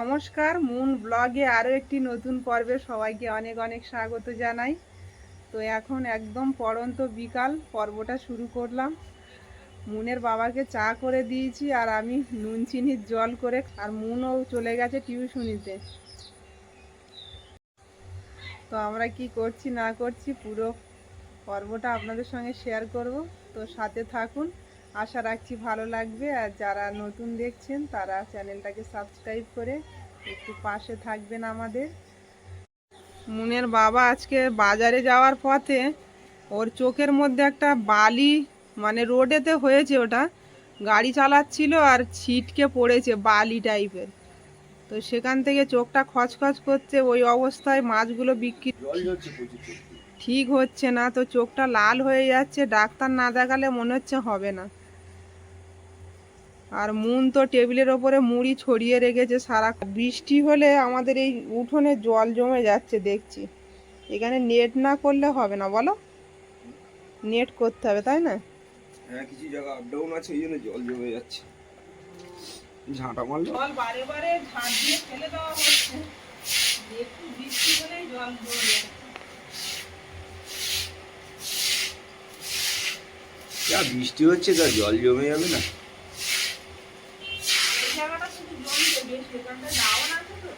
নমস্কার, মুন ব্লগে আরও একটি নতুন পর্বে সবাইকে অনেক অনেক স্বাগত জানাই। তো এখন একদম পড়ন্ত বিকাল, পর্বটা শুরু করলাম। মুনের বাবাকে চা করে দিয়েছি আর আমি নুন চিনির জল করে, আর মুনও চলে গেছে টিউশনিতে। তো আমরা কি করছি না করছি পুরো পর্বটা আপনাদের সঙ্গে শেয়ার করব। তো সাথে থাকুন। আশা রাখছি ভালো লাগবে। আর যারা নতুন দেখছেন তারা চ্যানেলটাকে সাবস্ক্রাইব করে একটু পাশে থাকবেন আমাদের। মুনের বাবা আজকে বাজারে যাওয়ার পথে ওর চোখের মধ্যে একটা বালি মানে রোডেতে হয়েছে ওটা। গাড়ি চালাচ্ছিল আর ছিটকে পড়েছে বালি টাইপের তো সেখান থেকে চোখটা খচখচ করছে ওই অবস্থায় মাছগুলো বিক্রি। ঠিক হচ্ছে না তো চোখটা লাল হয়ে যাচ্ছে। ডাক্তার না দেখালে মনে হচ্ছে হবে না। আর মুন তো টেবিলের ওপরে মুড়ি ছড়িয়ে রেখেছে সারা বৃষ্টি হলে আমাদের এই উঠোনে জল জমে যাচ্ছে দেখছি। এখানে নেট না করলে হবে না বলো? নেট করতে হবে তাই না? হ্যাঁ কিছু জায়গা আপ ডাউন আছে ওই জন্য জল জমে যাচ্ছে। ঝাঁটা মারলো? জল বারে বারে ঝাঁট দিয়ে ফেলে দেওয়া হচ্ছে। একটু বৃষ্টি হলেই জল জমে যাচ্ছে। যা বৃষ্টি হচ্ছে তা জল জমে যাবে না এই জায়গাটা শুধু জল দেবে সেখানটা ডাউন আছে তো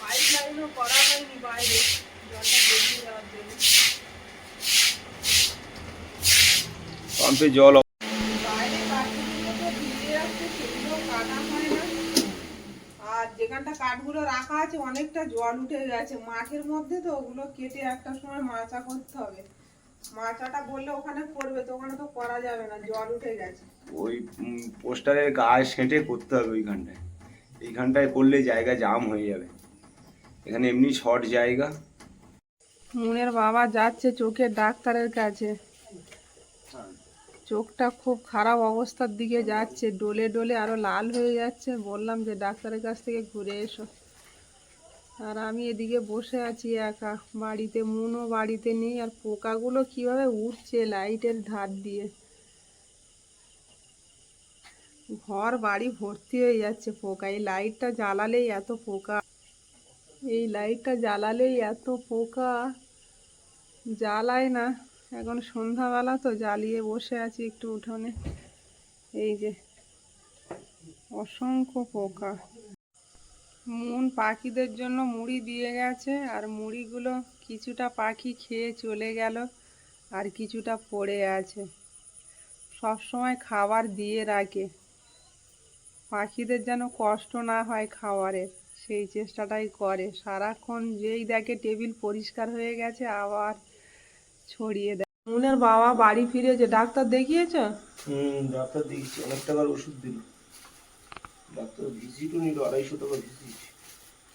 পাইপ লাইনও করা হয়নি বাইরে জলটা বেরিয়ে যাওয়ার জন্য। পাম্পে জল বাইরে কাঠগুলো তো ভিজে যাচ্ছে সেগুলো কাটা হয় না। আর যেখানটা কাঠগুলো রাখা আছে অনেকটা জল উঠে গেছে। মাঠের মধ্যে তো ওগুলো কেটে একটা সময় মাচা করতে হবে। মাচাটা বললে ওখানে করবে তো ওখানে তো করা যাবে না জল উঠে গেছে। ওই পোস্টারের গায়ে সেঁটে করতে হবে ওইখানটায়। এইখানটায় করলে জায়গা জাম হয়ে যাবে। এখানে এমনি শর্ট জায়গা। মুনের বাবা যাচ্ছে চোখের ডাক্তারের কাছে। চোখটা খুব খারাপ অবস্থার দিকে যাচ্ছে ডোলে ডোলে আরও লাল হয়ে যাচ্ছে। বললাম যে ডাক্তারের কাছ থেকে ঘুরে এসো। আর আমি এদিকে বসে আছি একা। বাড়িতে মুনও বাড়িতে নেই। আর পোকাগুলো কীভাবে উঠছে লাইটের ধার দিয়ে। ঘর বাড়ি ভর্তি হয়ে যাচ্ছে পোকা। এই লাইটটা জ্বালালেই এত পোকা। এই লাইটটা জ্বালালেই এত পোকা। জ্বালায় না। এখন সন্ধ্যাবেলা তো জ্বালিয়ে বসে আছি একটু উঠোনে। এই যে, অসংখ্য পোকা। মন পাখিদের জন্য মুড়ি দিয়ে গেছে, আর মুড়িগুলো কিছুটা পাখি খেয়ে চলে গেল, আর কিছুটা পড়ে আছে। সব সময় খাবার দিয়ে রাখে। পাখিদের যেন কষ্ট না হয় খাবারের সেই চেষ্টাটাই করে। সারাক্ষণ যেই দেখে টেবিল পরিষ্কার হয়ে গেছে, আবার ছড়িয়ে দেয়। মুনের বাবা বাড়ি ফিরেছে। ডাক্তার দেখিয়েছ? ডাক্তার দিয়েছি অনেক টাকার ওষুধ দিল। ডাক্তার ভিজিটও নিল আড়াইশো টাকা ভিজিট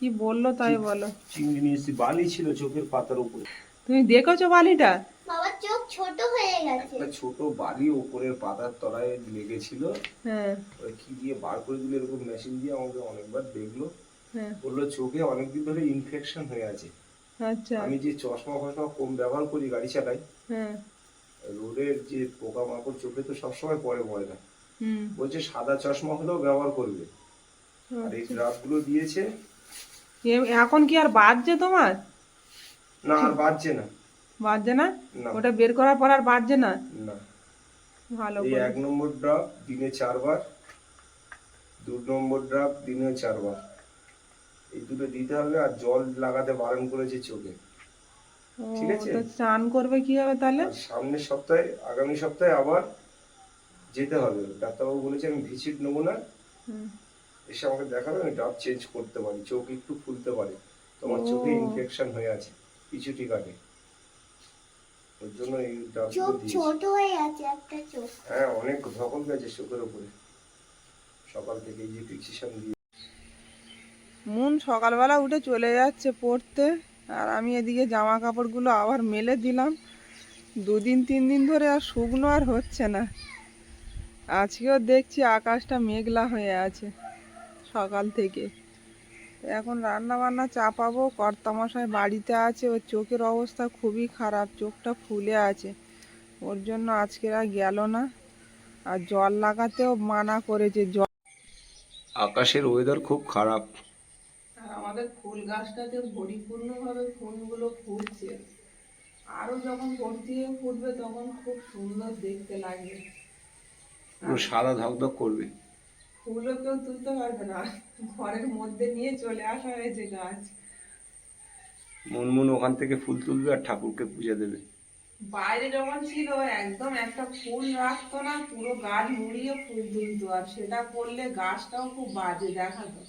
কি বলল তাই বলো? চিংড়ি নিয়ে এসেছি বালি ছিল চোখের পাতার উপরে। তুমি দেখেছ বালিটা? বাবার চোখ ছোট হয়ে গেছে। একটা ছোট বালি উপরের পাতার তলায় লেগেছিল। হ্যাঁ। ওই কি দিয়ে বার করে দিলে এরকম মেশিন দিয়ে আমাকে অনেকবার দেখল। হ্যাঁ। বলল চোখে অনেকদিন ধরে ইনফেকশন হয়ে আছে। আচ্ছা। আমি যে চশমা ফশমা কম ব্যবহার করি গাড়ি চালাই হ্যাঁ। রোডের যে পোকা মাকড় চোখে তো সবসময় পড়ে ময়লা হুম বলছে সাদা চশমা হলেও ব্যবহার করবে। আর এই ড্রাফটগুলো দিয়েছে। এখন কি আর বাজছে তোমার? না আর বাজছে না। বাজছে না? ওটা বের করার পর আর বাজছে না? না। ভালো এই এক নম্বর ড্রাফ দিনে চারবার দু নম্বর ড্রাফ দিনে চারবার। এই দুটো দিতে হবে আর জল লাগাতে বারণ করেছে চোখে। ঠিক আছে। চান করবে কি হবে তাহলে সামনের সপ্তাহে আগামী সপ্তাহে আবার যেতে হবে। ডাক্তারবাবু বলেছে আমি ভিজিট নেব না। হুম। এসে আমাকে দেখাবে আমি ডাব চেঞ্জ করতে পারি চোখ একটু খুলতে পারে। তোমার চোখে ইনফেকশন হয়ে আছে কিছু কাটে। ওর জন্য এই ডাব ছোট হয়ে আছে একটা চোখ। হ্যাঁ অনেক ধকল গেছে চোখের উপরে। সকাল থেকে যে প্রিসিশন দিয়ে মুন সকালবেলা উঠে চলে যাচ্ছে পড়তে। আর আমি এদিকে জামা কাপড়গুলো আবার মেলে দিলাম। দুদিন তিন দিন ধরে আর শুকনো আর হচ্ছে না। আজকেও দেখছি আকাশটা মেঘলা হয়ে আছে সকাল থেকে। এখন রান্না বান্না চাপাবো কর্তামশাই বাড়িতে আছে ওর চোখের অবস্থা খুবই খারাপ চোখটা ফুলে আছে। ওর জন্য আজকের আর গেল না। আর জল লাগাতেও মানা করেছে জল আকাশের ওয়েদার খুব খারাপ। আর আমাদের ফুল গাছটাতে পরিপূর্ণভাবে ফুলগুলো ফুটছে আরও যখন ভর্তি হয়ে ফুটবে তখন খুব সুন্দর দেখতে লাগবে সাদা ধকধক করবে। ফুলও কেউ তুলতে পারবে না। ঘরের মধ্যে নিয়ে চলে আসা হয়েছে গাছ। মনমন ওখান থেকে ফুল তুলবে আর ঠাকুরকে পুজো দেবে। বাইরে যখন ছিল একদম একটা ফুল রাখতো না পুরো গাছ মুড়িয়ে ফুল তুলতো। আর সেটা করলে গাছটাও খুব বাজে দেখাতো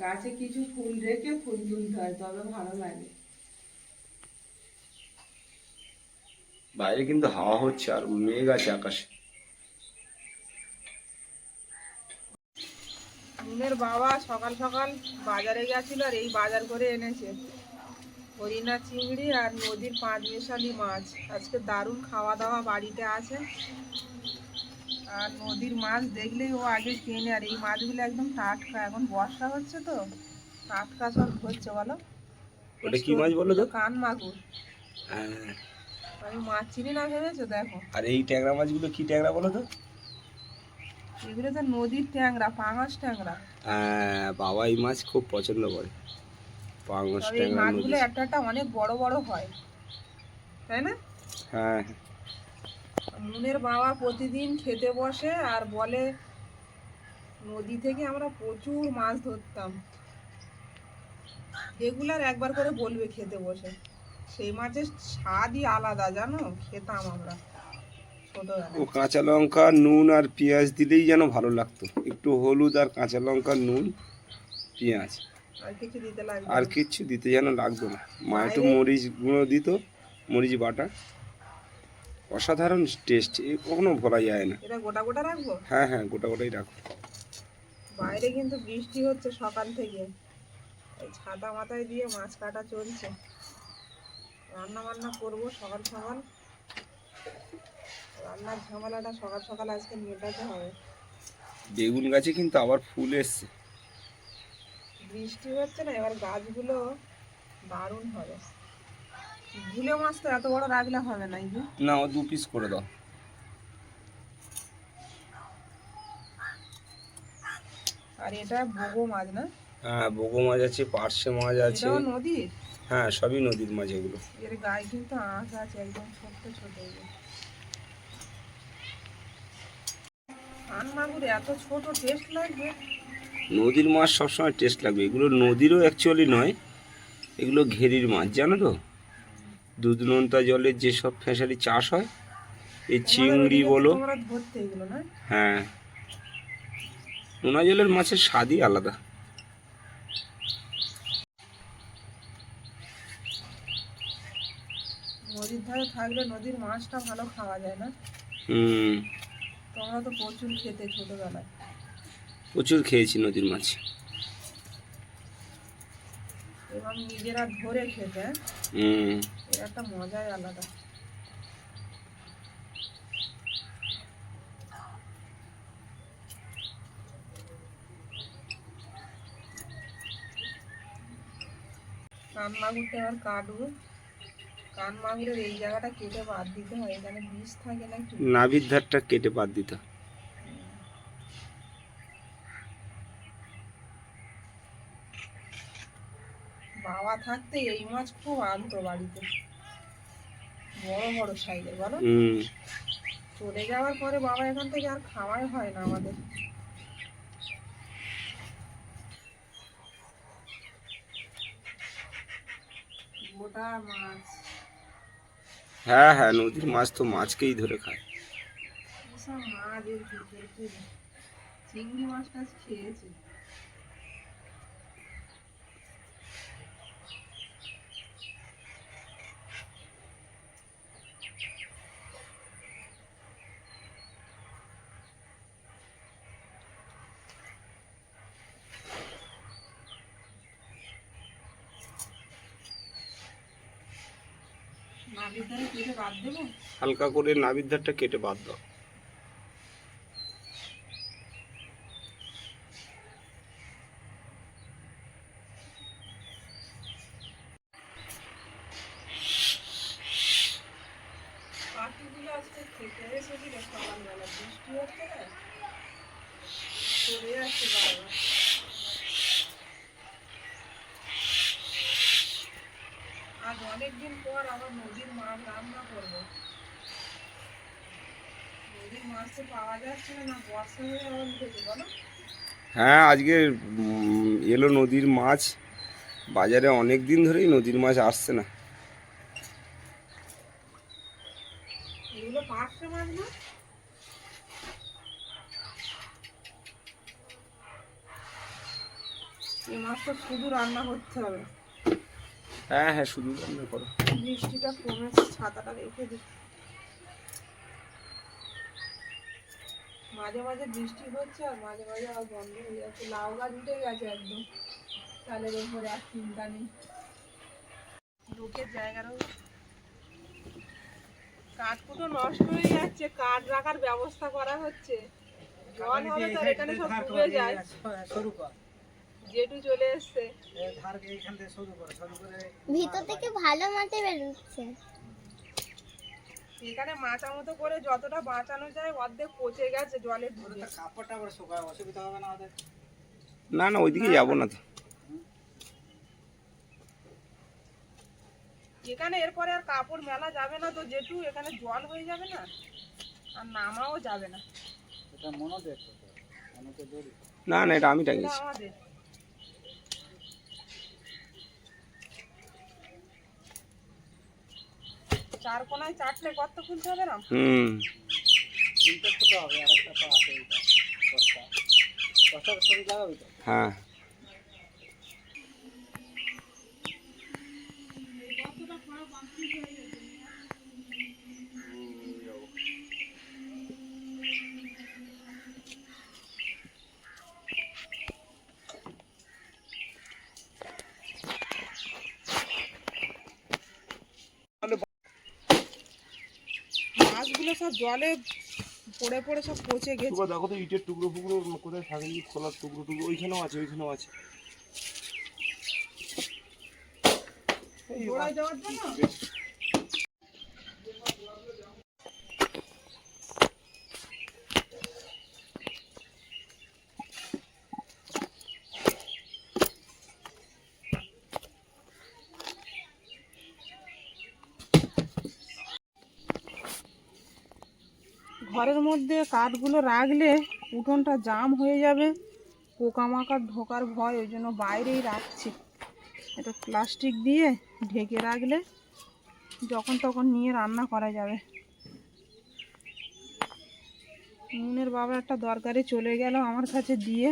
গাছে কিছু ফুল রেখে ফুল তুলতে হয় তবে ভালো লাগে। বাইরে কিন্তু হাওয়া হচ্ছে আর মেঘ আছে আকাশে। নুনের বাবা সকাল সকাল বাজারে গেছিল আর এই বাজার করে এনেছে। হরিণা চিংড়ি আর নদীর পাঁচ মেশালি মাছ। আজকে দারুণ খাওয়া দাওয়া বাড়িতে আছে। আর নদীর মাছ দেখলেই ও আগে কেনে। আর এই মাছগুলো একদম টাটকা। এখন বর্ষা হচ্ছে তো টাটকা সব হচ্ছে বলো। ওটা কি মাছ বলো তো? কান মাগুর। হ্যাঁ। আমি মাছ চিনি না ভেবেছো? দেখো। আর এই ট্যাংরা মাছগুলো কি ট্যাংরা বলো তো? এগুলো তো নদীর ট্যাংরা পাঙাশ ট্যাংরা। বাবা এই মাছ খুব পছন্দ করে। পাঙ্গস তবে ট্যাংরা নদী মাছগুলো একটা একটা অনেক বড় বড় হয়। তাই না? হ্যাঁ। মুনের বাবা প্রতিদিন খেতে বসে আর বলে নদী থেকে আমরা প্রচুর মাছ ধরতাম। রেগুলার একবার করে বলবে খেতে বসে। সেই মাছের স্বাদই আলাদা জানো? খেতাম আমরা। ও কাঁচা লঙ্কা নুন আর পেঁয়াজ দিলেই যেন ভালো লাগতো। একটু হলুদ আর কাঁচা লঙ্কা নুন পেঁয়াজ। আর কিছু দিতে। কিচ্ছু যেন লাগতো না। মা একটু মরিচ গুঁড়ো দিত মরিচ বাটা। অসাধারণ টেস্ট এ কখনো ভোলা যায় না। এটা গোটা গোটা রাখব? হ্যাঁ হ্যাঁ গোটা গোটাই রাখো। বাইরে কিন্তু বৃষ্টি হচ্ছে সকাল থেকে। এই ছাতা মাথায় দিয়ে মাছ কাটা চলছে। রান্না বান্না করব সকাল সকাল। রান্নার ঝামেলাটা সকাল সকাল আজকে মেটাতে হবে। বেগুন গাছে কিন্তু আবার ফুল এসছে। বৃষ্টি হচ্ছে না এবার গাছগুলো দারুণ হবে। ঝুলে মাছ তো এত বড় রাখলে হবে না না ও দু পিস করে দাও। আর এটা ভোগো মাছ না? হ্যাঁ বগো মাছ আছে পার্শে মাছ আছে। নদীর? হ্যাঁ সবই নদীর মাছ এগুলো। এর গায়ে কিন্তু আঁশ আছে একদম ছোট্ট ছোট এগুলো। কান এত ছোট টেস্ট লাগবে? নদীর মাছ সবসময় টেস্ট লাগবে। এগুলো নদীরও অ্যাকচুয়ালি নয় এগুলো ঘেরির মাছ জানো তো? দুধ নোনতা জলের যেসব ফেসারি চাষ হয় এই চিংড়ি বলো। হ্যাঁ। নোনা জলের মাছের স্বাদই আলাদা। নদীর ধারে থাকলে নদীর মাছটা ভালো খাওয়া যায় না? হুম। তোমরা তো প্রচুর খেতে ছোটবেলায়। প্রচুর খেয়েছি নদীর মাছ। এবং নিজেরা ধরে খেতে? হুম। এর একটা মজাই আলাদা। কান মাগুরটা এবার কাটবো কান মাগুরের এই জায়গাটা কেটে বাদ দিতে হয় এখানে বিষ থাকে নাকি নাভির ধারটা কেটে বাদ দিতে হয়। বাবা থাকতে এই মাছ খুব আনতো বাড়িতে। বড় বড় সাইজের বলো? হুম। চলে যাওয়ার পরে বাবা এখান থেকে আর খাওয়াই হয় না আমাদের। গোটা মাছ। হ্যাঁ হ্যাঁ নদীর মাছ তো মাছকেই ধরে খায় এসব মাছ এর ভিতরে কি? চিংড়ি মাছ টাছ খেয়েছে নাবির ধারে কেটে বাদ দেবো হালকা করে নাভির ধারটা কেটে বাদ দাও। আজ অনেকদিন পর আবার নদীর মাছ রান্না করব নদীর মাছ তো পাওয়া যাচ্ছে না না বর্ষা হয়ে হ্যাঁ আজকে এলো নদীর মাছ। বাজারে অনেক দিন ধরেই নদীর মাছ আসছে না। এই মাছটা শুধু রান্না করতে হবে। হ্যাঁ হ্যাঁ শুধু রান্না করো। বৃষ্টিটা কমেছে ছাতাটা রেখে দিই মাঝে মাঝে বৃষ্টি হচ্ছে আর মাঝে মাঝে আবার বন্ধ হয়ে যাচ্ছে। লাউ গাছ উঠে গেছে একদম। চালের ওপরে আর চিন্তা নেই। লোকের জায়গারও কাঠকুটো নষ্ট হয়ে যাচ্ছে কাঠ রাখার ব্যবস্থা করা হচ্ছে। জল হলে তো এখানে সব ডুবে যায়। শুরু কর। চলে এসছে। ভিতর থেকে ভালো মাটি বেরোচ্ছে। এখানে মাচা মতো করে যতটা বাঁচানো যায় অর্ধেক পচে গেছে জলে ডুবে। শুকায় অসুবিধা হবে না ওদের? না না ওইদিকে যাব না তো। এখানে এরপরে আর কাপড় মেলা যাবে না তো জেঠু এখানে জল হয়ে যাবে না? আর নামাও যাবে না। এটা মনে দড়ি। না না এটা আমি টাঙিয়েছি। আমাদের। চার কোনায় চারটে গর্ত খুলতে হবে না? হুম। তিনটে ফুটো হবে আর একটা তো আছে এইটা দশটা দশটার সঙ্গে লাগাবি তো? হ্যাঁ। মাছগুলো সব জলে পড়ে পড়ে সব পচে গেছে। দেখো তো ইটের টুকরো ফুকরো কোথায় থাকে খোলার টুকরো টুকরো ওইখানেও আছে ওইখানেও আছে। গোড়ায় যাওয়ার জন্য ঘরের মধ্যে কাঠগুলো রাখলে উঠোনটা জাম হয়ে যাবে, পোকামাকড় ঢোকার ভয় ওই জন্য বাইরেই রাখছি। এটা প্লাস্টিক দিয়ে ঢেকে রাখলে যখন তখন নিয়ে রান্না করা যাবে। নুনের বাবা একটা দরকারে চলে গেল আমার কাছে দিয়ে।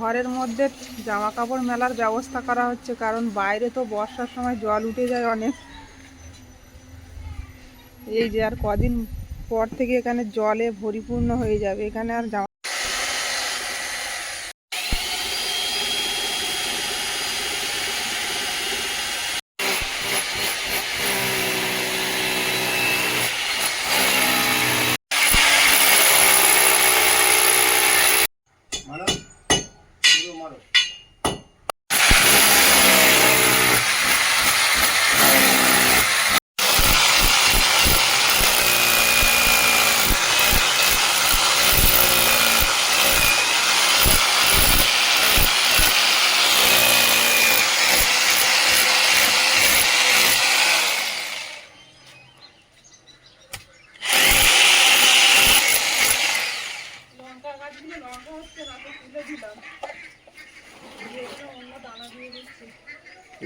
ঘরের মধ্যে জামা কাপড় মেলার ব্যবস্থা করা হচ্ছে, কারণ বাইরে তো বর্ষার সময় জল উঠে যায় অনেক। এই যে আর কদিন পর থেকে এখানে জলে পরিপূর্ণ হয়ে যাবে, এখানে আর জামা মারো পুরো মারো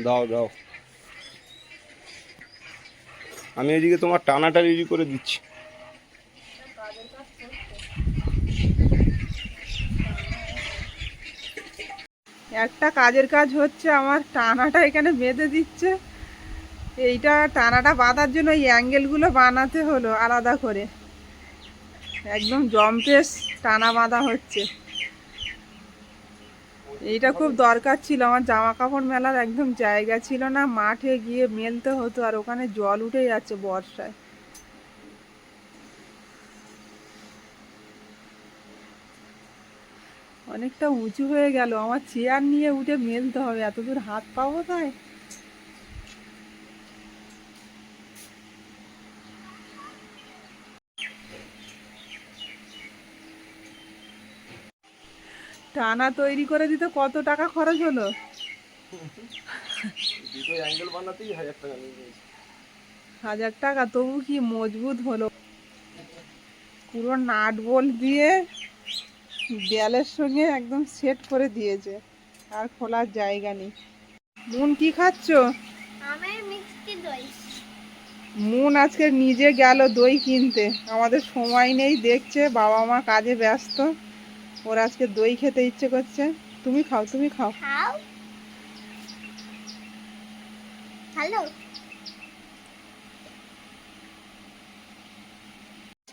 দাও দাও। আমি এদিকে তোমার টানাটা রেডি করে দিচ্ছি। একটা কাজের কাজ হচ্ছে আমার টানাটা এখানে বেঁধে দিচ্ছে। এইটা টানাটা বাঁধার জন্য এই অ্যাঙ্গেলগুলো বানাতে হলো আলাদা করে। একদম জম্পেস টানা বাঁধা হচ্ছে। এইটা খুব দরকার ছিল। আমার জামা কাপড় মেলার একদম জায়গা ছিল না। মাঠে গিয়ে মেলতে হতো আর ওখানে জল উঠে যাচ্ছে বর্ষায়। অনেকটা উঁচু হয়ে গেল। আমার চেয়ার নিয়ে উঠে মেলতে হবে। এত দূর হাত পাবো তাই? টানা তৈরি করে দিতে কত টাকা খরচ হলো? হাজার টাকা তবু কি মজবুত হলো? পুরো নাট বোল্ট দিয়ে দেয়ালের সঙ্গে একদম সেট করে দিয়েছে আর খোলার জায়গা নেই। মুন কি খাচ্ছ? আমার মিষ্টি দই। মুন আজকে নিজে গেল দই কিনতে। আমাদের সময় নেই দেখছে বাবা মা কাজে ব্যস্ত। ওর আজকে দই খেতে ইচ্ছে করছে। তুমি খাও তুমি খাও। খাও। হ্যালো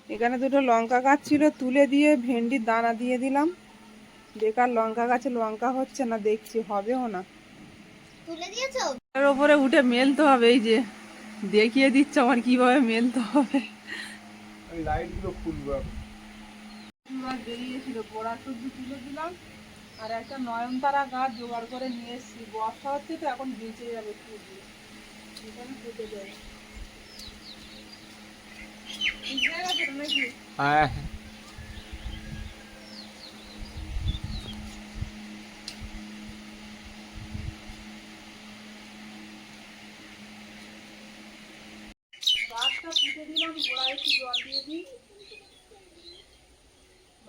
এখানে দুটো লঙ্কা গাছ ছিল তুলে দিয়ে ভেন্ডির দানা দিয়ে দিলাম। বেকার লঙ্কা গাছে লঙ্কা হচ্ছে না দেখছি হবেও না। তুলে দিয়েছ? এর ওপরে উঠে মেলতে হবে এই যে দেখিয়ে দিচ্ছে আমার কীভাবে মেলতে হবে। আমি লাইটগুলো খুলবো মাছ বেরিয়েছিল গোড়া সবজি তুলে দিলাম আর একটা নয়নতারা গাছ জোগাড় করে নিয়ে এসেছি। বর্ষা হচ্ছে তো এখন বেঁচে যাবে ফুল এখানে ফুটে যাবে ঠিক হয়ে হ্যাঁ। গাছটা পুঁতে দিলাম গোড়ায় একটু জল দিয়ে দিই।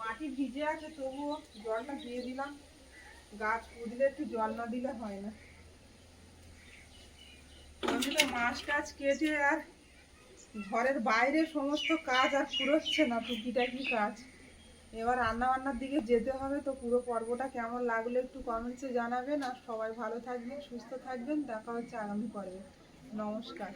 মাটি ভিজে আছে, তবুও জলটা দিয়ে দিলাম। গাছ পুঁতলে একটু জল না দিলে হয় না। মাছ টাছ কেটে আর ঘরের বাইরে সমস্ত কাজ আর ফুরোচ্ছে না, টুকিটাকি কাজ। এবার রান্না বান্নার দিকে যেতে হবে, তো পুরো পর্বটা কেমন লাগল একটু কমেন্টসে জানাবেন। আর সবাই ভালো থাকবেন, সুস্থ থাকবেন। দেখা হচ্ছে আগামী পর্বে। নমস্কার।